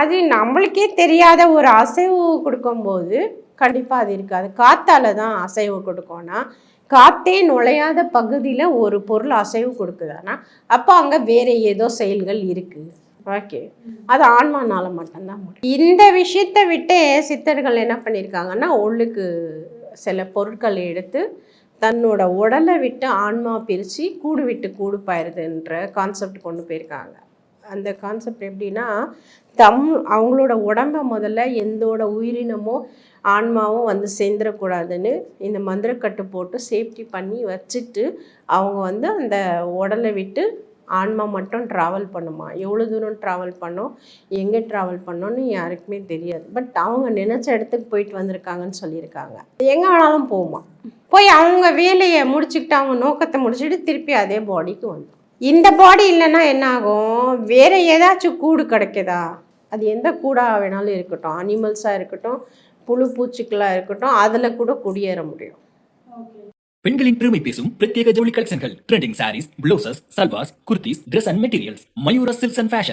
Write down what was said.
அது நம்மளுக்கே தெரியாத ஒரு அசைவு கொடுக்கும்போது கண்டிப்பாக அது இருக்காது. காத்தால தான் அசைவு கொடுக்கும்னா காத்தே நுழையாத பகுதியில் ஒரு பொருள் அசைவு கொடுக்குதானா? அப்போ அங்கே வேறு ஏதோ செயல்கள் இருக்குது ஓகே. அது ஆன்மானால மட்டும்தான் முடியும். இந்த விஷயத்தை விட்டே சித்தர்கள் என்ன பண்ணியிருக்காங்கன்னா உள்ளுக்கு சில பொருட்களை எடுத்து தன்னோட உடலை விட்டு ஆன்மா பிரித்து கூடு விட்டு கூடு பாயிருதுன்ற கான்செப்ட் கொண்டு போயிருக்காங்க. அந்த கான்செப்ட் எப்படின்னா தம் அவங்களோட உடம்ப முதல்ல எந்தோட உயிரினமோ ஆன்மாவும் வந்து சேர்ந்துடக்கூடாதுன்னு இந்த மந்திரக்கட்டு போட்டு சேஃப்டி பண்ணி வச்சுட்டு அவங்க வந்து அந்த உடலை விட்டு ஆன்மா மட்டும் ட்ராவல் பண்ணுமா? எவ்வளோ தூரம் ட்ராவல் பண்ணோம்? எங்கே ட்ராவல் பண்ணோன்னு யாருக்குமே தெரியாது. பட் அவங்க நினச்ச இடத்துக்கு போயிட்டு வந்திருக்காங்கன்னு சொல்லியிருக்காங்க. எங்கே வேணாலும் போகுமா போய் அவங்க வேலையை முடிச்சுக்கிட்டு அவங்க நோக்கத்தை முடிச்சுட்டு திருப்பி அதே பாடிக்கு வந்துடும் இந்த பாடி இல்லைன்னா என்ன ஆகும்? வேற ஏதாச்சும் கூடு கிடைக்குதா? அது எந்த கூடாக வேணாலும் இருக்கட்டும். அனிமல்ஸாக இருக்கட்டும் புழு பூச்சிக்களாக இருக்கட்டும் அதில் கூட குடியேற முடியும். பெண்களின் பெருமை பேசும் பிரத்யேக ஜவுளி கலெக்ஷன்கள். Trending sarees blouses salwars kurtis dress and materials Mayura silks and fashion